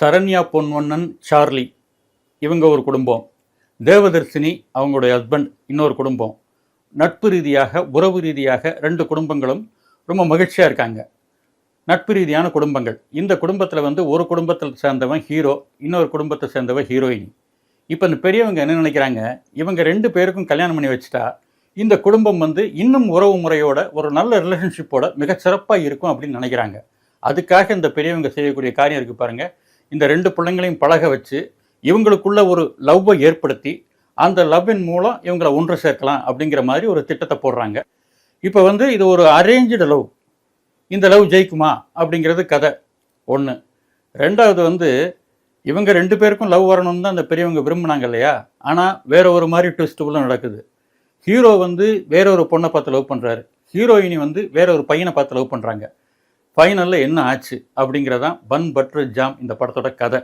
Saranya Ponvannan Charlie. இவங்க ஒரு குடும்பம். தேவதர்சினி அவங்களுடைய ஹஸ்பண்ட் இன்னொரு குடும்பம். நட்பு ரீதியாக உறவு ரீதியாக ரெண்டு குடும்பங்களும் ரொம்ப மகிழ்ச்சியாக இருக்காங்க. நட்பு ரீதியான குடும்பங்கள். இந்த குடும்பத்தில் வந்து ஒரு குடும்பத்தில் சேர்ந்தவன் ஹீரோ இன்னொரு குடும்பத்தை சேர்ந்தவன் ஹீரோயினி இப்போ இந்த பெரியவங்க என்ன நினைக்கிறாங்க? இவங்க ரெண்டு பேருக்கும் கல்யாணம் பண்ணி வச்சுட்டா இந்த குடும்பம் வந்து இன்னும் உறவு முறையோட ஒரு நல்ல ரிலேஷன்ஷிப்போட மிக சிறப்பாக இருக்கும் அப்படின்னு நினைக்கிறாங்க. அதுக்காக இந்த பெரியவங்க செய்யக்கூடிய காரியம் இருக்குது பாருங்கள் இந்த ரெண்டு பிள்ளைங்களையும் பழக வச்சு இவங்களுக்குள்ள ஒரு லவ்வை ஏற்படுத்தி அந்த லவ்வின் மூலம் இவங்களை ஒன்று சேர்க்கலாம் அப்படிங்கிற மாதிரி ஒரு திட்டத்தை போடுறாங்க. இப்போ வந்து இது ஒரு அரேஞ்சு லவ் இந்த லவ் ஜெயிக்குமா அப்படிங்கிறது கதை. ஒன்று ரெண்டாவது வந்து இவங்க ரெண்டு பேருக்கும் லவ் வரணும்னு தான் அந்த பெரியவங்க விரும்பினாங்க இல்லையா? ஆனால் வேற ஒரு மாதிரி ட்விஸ்ட்டுக்குள்ள நடக்குது. ஹீரோ வந்து வேற ஒரு பொண்ணை பார்த்து லவ் பண்ணுறாரு ஹீரோயினி வந்து வேற ஒரு பையனை பார்த்து லவ் பண்ணுறாங்க ஃபைனலில் என்ன ஆச்சு அப்படிங்கிறதான் பன் பட்ரு ஜாம் இந்த படத்தோட கதை.